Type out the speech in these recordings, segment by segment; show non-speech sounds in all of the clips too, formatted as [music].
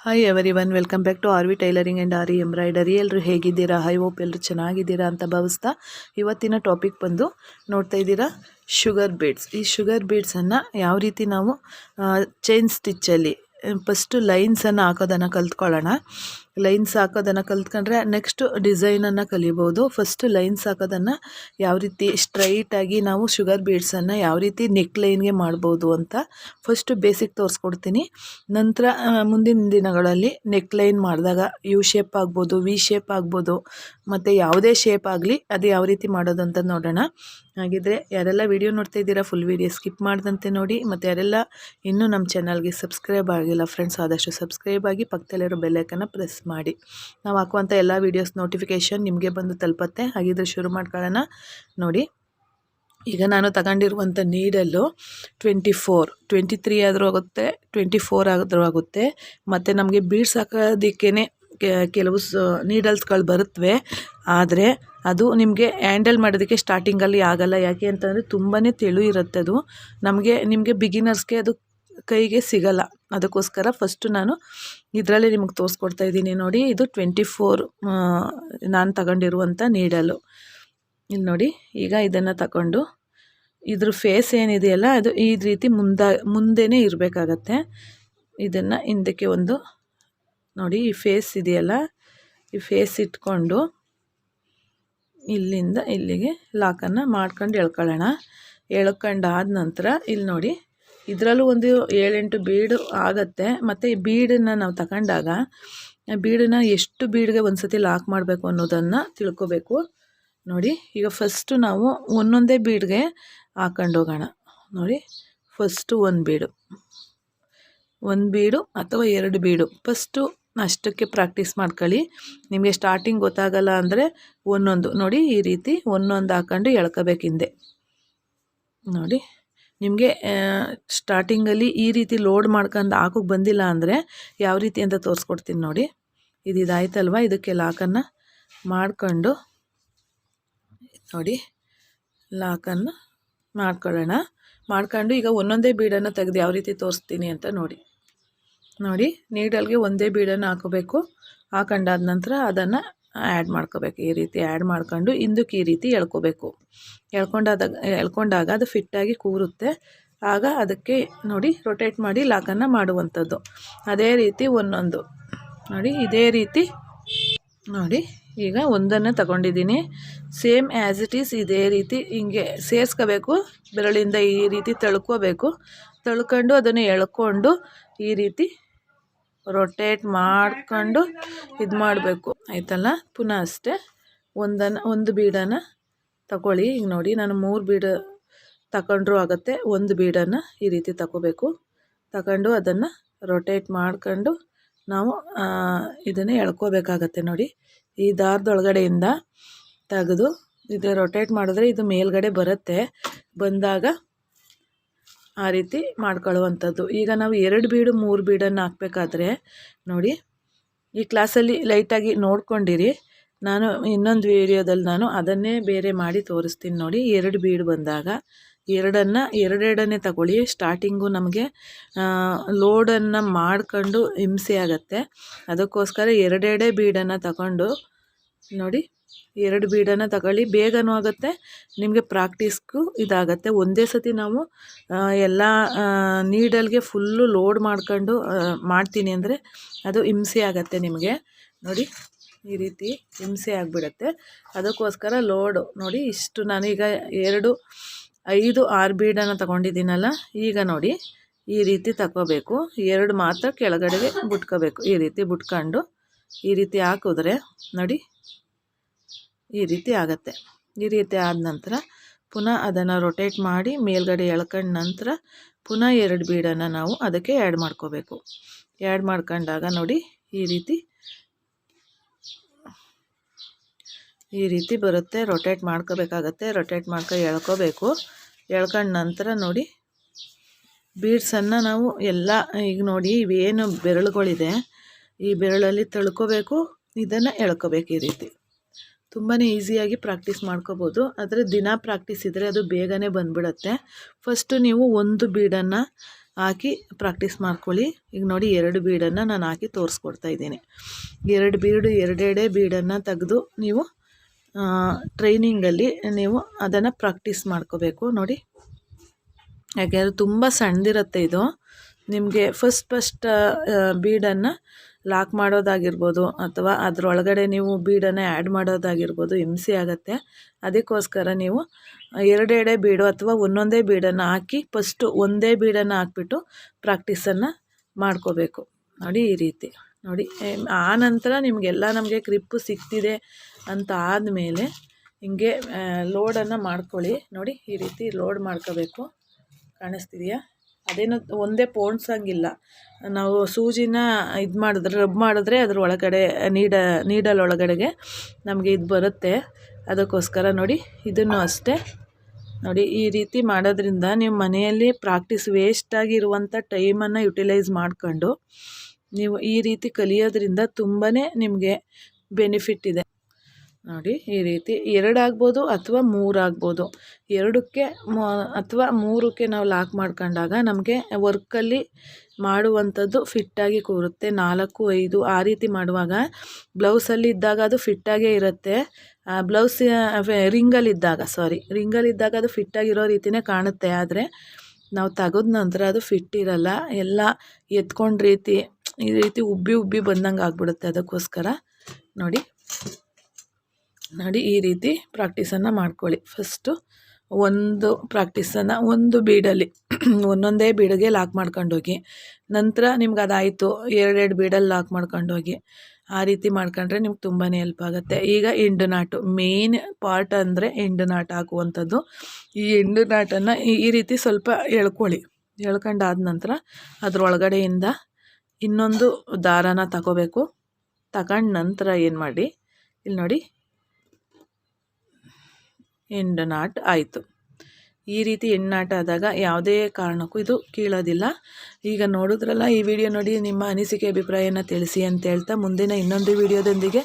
Hi everyone welcome back to R V tailoring and R embroidery ಎಲ್ಲರೂ ಹೇಗಿದ್ದೀರಾ? High hope ಎಲ್ಲರೂ ಚೆನ್ನಾಗಿದ್ದೀರಾ ಅಂತ ಭಾವಿಸ್ತಾ ಇವತ್ತಿನ ಟಾಪಿಕ್ ಬಂದು ನೋಡ್ತಾ ಇದ್ದೀರಾ ಶುಗರ್ ಬೀಡ್ಸ್ ಈ ಶುಗರ್ ಬೀಡ್ಸನ್ನು ಯಾವ ರೀತಿ ನಾವು ಚೈನ್ ಸ್ಟಿಚ್ಚಲ್ಲಿ ಫಸ್ಟು ಲೈನ್ಸನ್ನು ಹಾಕೋದನ್ನು ಕಲ್ತ್ಕೊಳ್ಳೋಣ. ಲೈನ್ಸ್ ಹಾಕೋದನ್ನು ಕಲ್ತ್ಕೊಂಡ್ರೆ ನೆಕ್ಸ್ಟ್ ಡಿಸೈನನ್ನು ಕಲಿಬೋದು. ಫಸ್ಟ್ ಲೈನ್ಸ್ ಹಾಕೋದನ್ನು ಯಾವ ರೀತಿ ಸ್ಟ್ರೈಟಾಗಿ ನಾವು ಶುಗರ್ ಬೀಡ್ಸನ್ನು ಯಾವ ರೀತಿ ನೆಕ್ ಲೈನ್ಗೆ ಮಾಡ್ಬೋದು ಅಂತ ಫಸ್ಟು ಬೇಸಿಕ್ ತೋರಿಸ್ಕೊಡ್ತೀನಿ. ನಂತರ ಮುಂದಿನ ದಿನಗಳಲ್ಲಿ ನೆಕ್ ಲೈನ್ ಮಾಡಿದಾಗ ಯು ಶೇಪ್ ಆಗ್ಬೋದು, ವಿ ಶೇಪ್ ಆಗ್ಬೋದು, ಮತ್ತು ಯಾವುದೇ ಶೇಪ್ ಆಗಲಿ ಅದು ಯಾವ ರೀತಿ ಮಾಡೋದು ಅಂತ ನೋಡೋಣ. ಹಾಗಿದ್ರೆ ಯಾರೆಲ್ಲ ವಿಡಿಯೋ ನೋಡ್ತಾ ಇದ್ದೀರಾ, ಫುಲ್ ವೀಡಿಯೋ ಸ್ಕಿಪ್ ಮಾಡ್ದಂತೆ ನೋಡಿ. ಮತ್ತು ಯಾರೆಲ್ಲ ಇನ್ನೂ ನಮ್ಮ ಚಾನಲ್ಗೆ ಸಬ್ಸ್ಕ್ರೈಬ್ ಆಗಿಲ್ಲ ಫ್ರೆಂಡ್ಸ್ ಆದಷ್ಟು ಸಬ್ಸ್ಕ್ರೈಬ್ ಆಗಿ ಪಕ್ಕದಲ್ಲಿರೋ ಬೆಲ್ಲೈಕನ್ನು ಪ್ರೆಸ್ ಮಾಡಿ. ನಾವು ಹಾಕುವಂಥ ಎಲ್ಲ ವೀಡಿಯೋಸ್ ನೋಟಿಫಿಕೇಷನ್ ನಿಮಗೆ ಬಂದು ತಲುಪತ್ತೆ. ಹಾಗಿದ್ರೆ ಶುರು ಮಾಡ್ಕೊಳ್ಳೋಣ. ನೋಡಿ, ಈಗ ನಾನು ತಗೊಂಡಿರುವಂಥ needle twenty four twenty three ಆದರೂ ಆಗುತ್ತೆ ಟ್ವೆಂಟಿ ಫೋರ್ ಆದರೂ ಆಗುತ್ತೆ. ಮತ್ತು ನಮಗೆ ಬೀಡ್ಸ್ ಹಾಕೋದಕ್ಕೇ ಕೆಲವು ಸ ನೀಡಲ್ಸ್ಗಳು ಬರುತ್ತವೆ ಆದರೆ ಅದು ನಿಮಗೆ ಹ್ಯಾಂಡಲ್ ಮಾಡೋದಕ್ಕೆ ಸ್ಟಾರ್ಟಿಂಗಲ್ಲಿ ಆಗಲ್ಲ. ಯಾಕೆ ಅಂತಂದರೆ ತುಂಬಾ ತೆಳು ಇರುತ್ತೆ ಅದು. ನಮಗೆ, ನಿಮಗೆ ಬಿಗಿನರ್ಸ್ಗೆ ಅದು ಕೈಗೆ ಸಿಗಲ್ಲ. ಅದಕ್ಕೋಸ್ಕರ ಫಸ್ಟು ನಾನು ಇದರಲ್ಲಿ ನಿಮಗೆ ತೋರಿಸ್ಕೊಡ್ತಾ ಇದ್ದೀನಿ ನೋಡಿ. ಇದು ಟ್ವೆಂಟಿ ಫೋರ್ ನಾನು ತಗೊಂಡಿರುವಂಥ ನೀಡಲು ಇಲ್ಲಿ ನೋಡಿ, ಈಗ ಇದನ್ನು ತಗೊಂಡು ಇದ್ರ ಫೇಸ್ ಏನಿದೆಯಲ್ಲ, ಅದು ಈ ರೀತಿ ಮುಂದ, ಮುಂದೆನೇ ಇರಬೇಕಾಗತ್ತೆ. ಇದನ್ನು ಹಿಂದಕ್ಕೆ ಒಂದು, ನೋಡಿ ಈ ಫೇಸ್ ಇದೆಯಲ್ಲ, ಈ ಫೇಸ್ ಇಟ್ಕೊಂಡು ಇಲ್ಲಿಂದ ಇಲ್ಲಿಗೆ ಲಾಕನ್ನು ಮಾಡ್ಕೊಂಡು ಎಳ್ಕೊಳ್ಳೋಣ. ಎಳ್ಕೊಂಡಾದ ನಂತರ ಇಲ್ಲಿ ನೋಡಿ ಇದರಲ್ಲೂ ಒಂದು ಏಳೆಂಟು ಬೀಡು ಆಗುತ್ತೆ. ಮತ್ತು ಈ ಬೀಡನ್ನು ನಾವು ತಗೊಂಡಾಗ ಬೀಡನ್ನ ಎಷ್ಟು ಬೀಡ್ಗೆ ಒಂದು ಸತಿ ಲಾಕ್ ಮಾಡಬೇಕು ಅನ್ನೋದನ್ನು ತಿಳ್ಕೊಬೇಕು. ನೋಡಿ, ಈಗ ಫಸ್ಟು ನಾವು ಒಂದೊಂದೇ ಬೀಡ್ಗೆ ಹಾಕೊಂಡು ಹೋಗೋಣ. ನೋಡಿ ಫಸ್ಟು ಒಂದು ಬೀಡು. ಒಂದು ಬೀಡು ಅಥವಾ ಎರಡು ಬೀಡು. ಫಸ್ಟು ಅಷ್ಟಕ್ಕೆ ಪ್ರಾಕ್ಟೀಸ್ ಮಾಡ್ಕೊಳ್ಳಿ. ನಿಮಗೆ ಸ್ಟಾರ್ಟಿಂಗ್ ಗೊತ್ತಾಗಲ್ಲ ಅಂದರೆ ಒಂದೊಂದು. ನೋಡಿ, ಈ ರೀತಿ ಒಂದೊಂದು ಹಾಕೊಂಡು ಎಳ್ಕೋಬೇಕಿಂದೆ ನೋಡಿ. ನಿಮಗೆ ಸ್ಟಾರ್ಟಿಂಗಲ್ಲಿ ಈ ರೀತಿ ಲೋಡ್ ಮಾಡ್ಕೊಂಡು ಹಾಕೋಕ್ಕೆ ಬಂದಿಲ್ಲ ಅಂದರೆ ಯಾವ ರೀತಿ ಅಂತ ತೋರಿಸ್ಕೊಡ್ತೀನಿ ನೋಡಿ. ಇದು ಇದಾಯ್ತಲ್ವ? ಇದಕ್ಕೆ ಲಾಕನ್ನು ಮಾಡ್ಕೊಂಡು ನೋಡಿ. ಲಾಕನ್ನು ಮಾಡ್ಕೊಳ್ಳೋಣ. ಮಾಡ್ಕೊಂಡು ಈಗ ಒಂದೊಂದೇ ಬೀಡನ್ನು ತೆಗೆದು ಯಾವ ರೀತಿ ತೋರಿಸ್ತೀನಿ ಅಂತ ನೋಡಿ. ನೋಡಿ ನೀಡಲ್ಗೆ ಒಂದೇ ಬೀಡನ್ನು ಹಾಕೋಬೇಕು. ಹಾಕೊಂಡಾದ ನಂತರ ಅದನ್ನು ಆ್ಯಡ್ ಮಾಡ್ಕೋಬೇಕು. ಈ ರೀತಿ ಆ್ಯಡ್ ಮಾಡ್ಕೊಂಡು ಹಿಂದಕ್ಕೆ ಈ ರೀತಿ ಎಳ್ಕೋಬೇಕು. ಎಳ್ಕೊಂಡಾದಾಗ ಎಳ್ಕೊಂಡಾಗ ಅದು ಫಿಟ್ಟಾಗಿ ಕೂರುತ್ತೆ. ಆಗ ಅದಕ್ಕೆ ನೋಡಿ ರೊಟೇಟ್ ಮಾಡಿ ಲಾಕನ್ನು ಮಾಡುವಂಥದ್ದು. ಅದೇ ರೀತಿ ಒಂದೊಂದು. ನೋಡಿ ಇದೇ ರೀತಿ. ನೋಡಿ ಈಗ ಒಂದನ್ನು ತಗೊಂಡಿದ್ದೀನಿ. ಸೇಮ್ ಆ್ಯಸ್ ಇಟ್ ಈಸ್ ಇದೇ ರೀತಿ ಹಿಂಗೆ ಸೇರಿಸ್ಕೋಬೇಕು. ಬೆರಳಿಂದ ಈ ರೀತಿ ತಳ್ಕೋಬೇಕು. ತಳ್ಕೊಂಡು ಅದನ್ನು ಎಳ್ಕೊಂಡು ಈ ರೀತಿ ರೊಟೇಟ್ ಮಾಡ್ಕೊಂಡು ಇದು ಮಾಡಬೇಕು. ಆಯ್ತಲ್ಲ? ಪುನಃ ಅಷ್ಟೇ. ಒಂದನ್ನು ಒಂದು ಬೀಡನ ತಗೊಳ್ಳಿ. ಈಗ ನೋಡಿ, ನಾನು ಮೂರು ಬೀಡು ತಗೊಂಡ್ರೂ ಆಗುತ್ತೆ. ಒಂದು ಬೀಡನ್ನು ಈ ರೀತಿ ತಗೋಬೇಕು. ತಗೊಂಡು ಅದನ್ನು ರೊಟೇಟ್ ಮಾಡ್ಕೊಂಡು ನಾವು ಇದನ್ನು ಎಳ್ಕೋಬೇಕಾಗತ್ತೆ ನೋಡಿ. ಈ ದಾರದೊಳಗಡೆಯಿಂದ ತೆಗೆದು ಇದು ರೊಟೇಟ್ ಮಾಡಿದ್ರೆ ಇದು ಮೇಲ್ಗಡೆ ಬರುತ್ತೆ. ಬಂದಾಗ ಆ ರೀತಿ ಮಾಡ್ಕೊಳ್ಳುವಂಥದ್ದು. ಈಗ ನಾವು ಎರಡು ಬೀಡು, ಮೂರು ಬೀಡನ್ನು ಹಾಕಬೇಕಾದ್ರೆ ನೋಡಿ, ಈ ಕ್ಲಾಸಲ್ಲಿ ಲೈಟಾಗಿ ನೋಡ್ಕೊಂಡಿರಿ. ನಾನು ಇನ್ನೊಂದು ವೀಡಿಯೋದಲ್ಲಿ ನಾನು ಅದನ್ನೇ ಬೇರೆ ಮಾಡಿ ತೋರಿಸ್ತೀನಿ ನೋಡಿ, ಎರಡು ಬೀಡು ಬಂದಾಗ. ಎರಡನ್ನು, ಎರಡೆರಡನ್ನೇ ತಗೊಳ್ಳಿ. ಸ್ಟಾರ್ಟಿಂಗು ನಮಗೆ ಲೋಡನ್ನು ಮಾಡ್ಕೊಂಡು ಹಿಂಸೆ ಆಗುತ್ತೆ. ಅದಕ್ಕೋಸ್ಕರ ಎರಡೆರಡೇ ಬೀಡನ್ನು ತಗೊಂಡು ನೋಡಿ ಎರಡು ಬೀಡನ್ನು ತಗೊಳ್ಳಿ. ಬೇಗನೂ ಆಗುತ್ತೆ. ನಿಮಗೆ ಪ್ರಾಕ್ಟೀಸ್ಗೂ ಇದಾಗುತ್ತೆ. ಒಂದೇ ಸತಿ ನಾವು ಎಲ್ಲ ನೀಡಲ್ಗೆ ಫುಲ್ಲು ಲೋಡ್ ಮಾಡ್ಕೊಂಡು ಮಾಡ್ತೀನಿ ಅಂದರೆ ಅದು ಹಿಂಸೆ ಆಗುತ್ತೆ ನಿಮಗೆ. ನೋಡಿ, ಈ ರೀತಿ ಹಿಂಸೆ ಆಗಿಬಿಡತ್ತೆ. ಅದಕ್ಕೋಸ್ಕರ ಲೋಡು. ನೋಡಿ, ಇಷ್ಟು ನಾನೀಗ ಎರಡು, ಐದು ಆರು ಬೀಡನ್ನು ತಗೊಂಡಿದ್ದೀನಲ್ಲ, ಈಗ ನೋಡಿ, ಈ ರೀತಿ ತಗೋಬೇಕು ಎರಡು ಮಾತ್ರ ಕೆಳಗಡೆಗೆ ಬಿಟ್ಕೋಬೇಕು. ಈ ರೀತಿ ಬಿಟ್ಕೊಂಡು, ಈ ರೀತಿ ಹಾಕಿದ್ರೆ, ನೋಡಿ ಈ ರೀತಿ ಆಗುತ್ತೆ. ಈ ರೀತಿ ಆದ ನಂತರ ಪುನಃ ಅದನ್ನು ರೊಟೇಟ್ ಮಾಡಿ ಮೇಲ್ಗಡೆ ಎಳ್ಕೊಂಡ ನಂತರ ಪುನಃ ಎರಡು ಬೀಡನ್ನು ನಾವು ಅದಕ್ಕೆ ಆ್ಯಡ್ ಮಾಡ್ಕೋಬೇಕು. ಆ್ಯಡ್ ಮಾಡ್ಕೊಂಡಾಗ ನೋಡಿ ಈ ರೀತಿ ಈ ರೀತಿ ಬರುತ್ತೆ. ರೊಟೇಟ್ ಮಾಡ್ಕೋಬೇಕಾಗತ್ತೆ. ರೊಟೇಟ್ ಮಾಡ್ಕೊ ಎಳ್ಕೋಬೇಕು. ಎಳ್ಕೊಂಡ ನಂತರ ನೋಡಿ ಬೀಡ್ಸನ್ನು ನಾವು ಎಲ್ಲ ಈಗ ನೋಡಿ ಇವೇನು ಬೆರಳುಗಳಿದೆ, ಈ ಬೆರಳಲ್ಲಿ ತಳ್ಕೋಬೇಕು, ಇದನ್ನು ಎಳ್ಕೋಬೇಕು ಈ ರೀತಿ. ತುಂಬಾ ಈಸಿಯಾಗಿ ಪ್ರಾಕ್ಟೀಸ್ ಮಾಡ್ಕೋಬೋದು. ಆದರೆ ದಿನ ಪ್ರಾಕ್ಟೀಸ್ ಇದ್ದರೆ ಅದು ಬೇಗನೆ ಬಂದುಬಿಡತ್ತೆ. ಫಸ್ಟು ನೀವು ಒಂದು ಬೀಡನ್ನು ಹಾಕಿ ಪ್ರಾಕ್ಟೀಸ್ ಮಾಡ್ಕೊಳ್ಳಿ. ಈಗ ನೋಡಿ ಎರಡು ಬೀಡನ್ನು ನಾನು ಹಾಕಿ ತೋರಿಸ್ಕೊಡ್ತಾ ಇದ್ದೀನಿ. ಎರಡು ಬೀಡು ಎರಡೆರಡೇ ಬೀಡನ್ನು ತೆಗೆದು ನೀವು ಟ್ರೈನಿಂಗಲ್ಲಿ ನೀವು ಅದನ್ನು ಪ್ರಾಕ್ಟೀಸ್ ಮಾಡ್ಕೋಬೇಕು. ನೋಡಿ ಯಾಕೆಂದರೆ ತುಂಬ ಸಣ್ಣದಿರುತ್ತೆ ಇದು. ನಿಮಗೆ ಫಸ್ಟ್ ಫಸ್ಟ್ ಬೀಡನ್ನು ಲಾಕ್ ಮಾಡೋದಾಗಿರ್ಬೋದು ಅಥವಾ ಅದರೊಳಗಡೆ ನೀವು ಬೀಡನ್ನು ಆ್ಯಡ್ ಮಾಡೋದಾಗಿರ್ಬೋದು, ಹಿಂಸೆ ಆಗುತ್ತೆ. ಅದಕ್ಕೋಸ್ಕರ ನೀವು ಎರಡೆರಡೆ ಬೀಡು ಅಥವಾ ಒಂದೊಂದೇ ಬೀಡನ್ನು ಹಾಕಿ ಫಸ್ಟು ಒಂದೇ ಬೀಡನ್ನು ಹಾಕ್ಬಿಟ್ಟು ಪ್ರಾಕ್ಟೀಸನ್ನು ಮಾಡ್ಕೋಬೇಕು. ನೋಡಿ ಈ ರೀತಿ. ನೋಡಿ ಆ ನಂತರ ನಿಮಗೆಲ್ಲ ನಮಗೆ ಕ್ರಿಪ್ಪು ಸಿಗ್ತಿದೆ ಅಂತ ಆದಮೇಲೆ ಹಿಂಗೆ ಲೋಡನ್ನು ಮಾಡ್ಕೊಳ್ಳಿ. ನೋಡಿ, ಈ ರೀತಿ ಲೋಡ್ ಮಾಡ್ಕೋಬೇಕು. ಕಾಣಿಸ್ತಿದೆಯಾ? ಅದೇನು ಒಂದೇ ಪೋಣಿಸಂಗಿಲ್ಲ. ನಾವು ಸೂಜಿನ ಇದು ಮಾಡಿದ್ರೆ ರಬ್ ಮಾಡಿದ್ರೆ ಅದ್ರ ಒಳಗಡೆ ನೀಡ, ನೀಡಲ್ ಒಳಗಡೆಗೆ ನಮಗೆ ಇದು ಬರುತ್ತೆ. ಅದಕ್ಕೋಸ್ಕರ ನೋಡಿ, ಇದನ್ನು ಅಷ್ಟೇ. ನೋಡಿ, ಈ ರೀತಿ ಮಾಡೋದ್ರಿಂದ ನೀವು ಮನೆಯಲ್ಲಿ ಪ್ರಾಕ್ಟೀಸ್ ವೇಸ್ಟಾಗಿರುವಂಥ ಟೈಮನ್ನು ಯುಟಿಲೈಸ್ ಮಾಡಿಕೊಂಡು ನೀವು ಈ ರೀತಿ ಕಲಿಯೋದ್ರಿಂದ ತುಂಬಾ ನಿಮಗೆ ಬೆನಿಫಿಟ್ ಇದೆ. ನೋಡಿ, ಈ ರೀತಿ ಎರಡಾಗ್ಬೋದು ಅಥವಾ ಮೂರಾಗ್ಬೋದು. ಎರಡಕ್ಕೆ ಅಥವಾ ಮೂರಕ್ಕೆ ನಾವು ಲಾಕ್ ಮಾಡ್ಕೊಂಡಾಗ ನಮಗೆ ವರ್ಕಲ್ಲಿ ಮಾಡುವಂಥದ್ದು ಫಿಟ್ಟಾಗಿ ಕೂರುತ್ತೆ. ನಾಲ್ಕು, ಐದು ಆ ರೀತಿ ಮಾಡುವಾಗ ಬ್ಲೌಸಲ್ಲಿ ಇದ್ದಾಗ ಅದು ಫಿಟ್ಟಾಗೇ ಇರುತ್ತೆ. ಬ್ಲೌಸ್ ರಿಂಗಲ್ಲಿದ್ದಾಗ ಸಾರಿ ರಿಂಗಲ್ಲಿದ್ದಾಗ ಅದು ಫಿಟ್ಟಾಗಿರೋ ರೀತಿಯೇ ಕಾಣುತ್ತೆ. ಆದರೆ ನಾವು ತೆಗೆದ ನಂತರ ಅದು ಫಿಟ್ ಇರಲ್ಲ. ಎಲ್ಲ ಎತ್ಕೊಂಡ ರೀತಿ, ಈ ರೀತಿ ಉಬ್ಬಿ ಉಬ್ಬಿ ಬಂದಂಗೆ ಆಗ್ಬಿಡುತ್ತೆ. ಅದಕ್ಕೋಸ್ಕರ ನೋಡಿ. ನೋಡಿ ಈ ರೀತಿ ಪ್ರಾಕ್ಟೀಸನ್ನು ಮಾಡ್ಕೊಳ್ಳಿ. ಫಸ್ಟು ಒಂದು ಪ್ರಾಕ್ಟೀಸನ್ನು ಒಂದು ಬೀಡಲ್ಲಿ [clears throat] ಒಂದೊಂದೇ ಬೀಡಿಗೆ ಲಾಕ್ ಮಾಡ್ಕೊಂಡೋಗಿ ನಂತರ ನಿಮ್ಗೆ ಅದಾಯಿತು ಎರಡೆರಡು ಬೀಡಲ್ಲಿ ಲಾಕ್ ಮಾಡ್ಕೊಂಡೋಗಿ ಆ ರೀತಿ ಮಾಡ್ಕೊಂಡ್ರೆ ನಿಮ್ಗೆ ತುಂಬಾ ಹೆಲ್ಪ್ ಆಗುತ್ತೆ. ಈಗ ಎಂಡು ನಾಟು ಮೇನ್ ಪಾರ್ಟ್ ಅಂದರೆ ಎಂಡು ನಾಟು ಹಾಕುವಂಥದ್ದು. ಈ ಎಂಡು ನಾಟನ್ನು ಈ ರೀತಿ ಸ್ವಲ್ಪ ಎಳ್ಕೊಳ್ಳಿ. ಎಳ್ಕೊಂಡಾದ ನಂತರ ಅದರೊಳಗಡೆಯಿಂದ ಇನ್ನೊಂದು ದಾರಾನ ತಗೋಬೇಕು. ತಗೊಂಡ ನಂತರ ಏನು ಮಾಡಿ, ಇಲ್ಲಿ ನೋಡಿ ಎಂಡ್ ನಾಟ್ ಆಯಿತು. ಈ ರೀತಿ ಹೆಣ್ಣಾಟ ಆದಾಗ ಯಾವುದೇ ಕಾರಣಕ್ಕೂ ಇದು ಕೀಳೋದಿಲ್ಲ. ಈಗ ನೋಡಿದ್ರಲ್ಲ, ಈ ವಿಡಿಯೋ ನೋಡಿ ನಿಮ್ಮ ಅನಿಸಿಕೆ, ಅಭಿಪ್ರಾಯನ ತಿಳಿಸಿ ಅಂತ ಹೇಳ್ತಾ ಮುಂದಿನ ಇನ್ನೊಂದು ವಿಡಿಯೋದೊಂದಿಗೆ,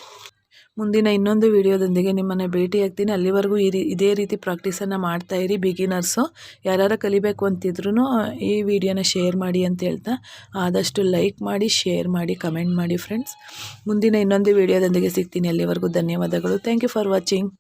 ಮುಂದಿನ ಇನ್ನೊಂದು ವಿಡಿಯೋದೊಂದಿಗೆ ನಿಮ್ಮನ್ನು ಭೇಟಿ ಆಗ್ತೀನಿ. ಅಲ್ಲಿವರೆಗೂ ಈ ರೀ, ಇದೇ ರೀತಿ ಪ್ರಾಕ್ಟೀಸನ್ನು ಮಾಡ್ತಾಯಿರಿ ಬಿಗಿನರ್ಸು ಯಾರು ಕಲಿಬೇಕು ಅಂತಿದ್ರು ಈ ವಿಡಿಯೋನ ಶೇರ್ ಮಾಡಿ ಅಂತ ಹೇಳ್ತಾ, ಆದಷ್ಟು ಲೈಕ್ ಮಾಡಿ ಶೇರ್ ಮಾಡಿ ಕಮೆಂಟ್ ಮಾಡಿ ಫ್ರೆಂಡ್ಸ್ ಮುಂದಿನ ಇನ್ನೊಂದು ವಿಡಿಯೋದೊಂದಿಗೆ ಸಿಗ್ತೀನಿ. ಅಲ್ಲಿವರೆಗೂ ಧನ್ಯವಾದಗಳು. Thank you for watching